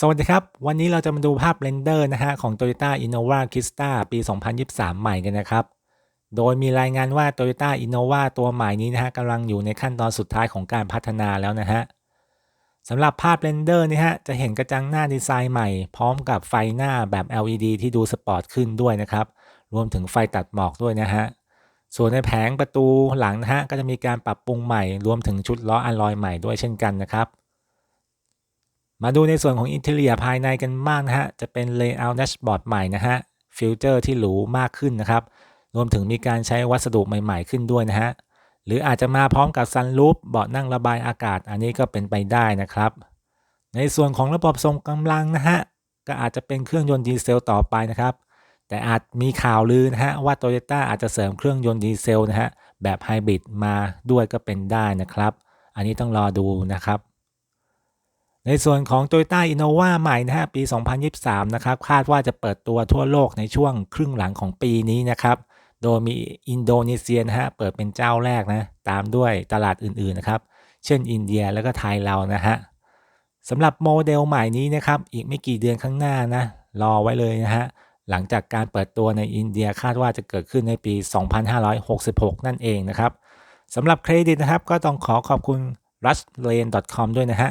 สวัสดีครับ วันนี้เราจะมาดูภาพเรนเดอร์นะฮะของ Toyota Innova Crista ปี 2023 ใหม่กันนะครับ โดยมีรายงานว่า Toyota Innova ตัวใหม่นี้นะฮะกำลังอยู่ในขั้นตอนสุดท้ายของการพัฒนาแล้วนะฮะสำหรับภาพเรนเดอร์นี่ฮะจะเห็นกระจังหน้าดีไซน์ใหม่ พร้อมกับไฟหน้าแบบ LED ที่ดูสปอร์ตขึ้นด้วยนะครับ รวมถึงไฟตัดหมอกด้วยนะฮะส่วนในแผงประตูหลังนะฮะก็จะมีการปรับปรุงใหม่ รวมถึงชุดล้ออะลอยใหม่ด้วยเช่นกันนะครับ มาดูในส่วนของอินเทเรียภายในกันบ้างนะฮะ จะเป็น Layout Dashboard ใหม่นะฮะ ฟิลเตอร์ที่หรูมากขึ้นนะครับ รวมถึงมีการใช้วัสดุใหม่ๆขึ้นด้วยนะฮะ หรืออาจจะมาพร้อมกับซันรูฟเบาะนั่งระบายอากาศ อันนี้ก็เป็นไปได้นะครับ ในส่วนของระบบทรงกำลังนะฮะ ก็อาจจะเป็นเครื่องยนต์ดีเซลต่อไปนะครับ แต่อาจมีข่าวลือนะฮะว่า Toyota อาจจะเสริมเครื่องยนต์ดีเซลนะฮะแบบไฮบริดมาด้วยก็เป็นได้นะครับ อันนี้ต้องรอดูนะครับ ในส่วนของ Toyota Innova ใหม่นะฮะปี 2023 นะครับคาดว่าจะเปิดตัวทั่วโลกในช่วงครึ่งหลังของปีนี้นะครับโดยมีอินโดนีเซียนะฮะเปิดเป็นเจ้าแรกนะตามด้วยตลาดอื่นๆนะครับเช่นอินเดียแล้วก็ไทยเรานะฮะสำหรับโมเดลใหม่นี้นะครับอีกไม่กี่เดือนข้างหน้านะรอไว้เลยนะฮะหลังจากการเปิดตัวในอินเดียคาดว่าจะเกิดขึ้นในปี 2566 นั่นเองนะครับสำหรับเครดิตนะครับก็ต้องขอขอบคุณ rustlane.com ด้วยนะฮะ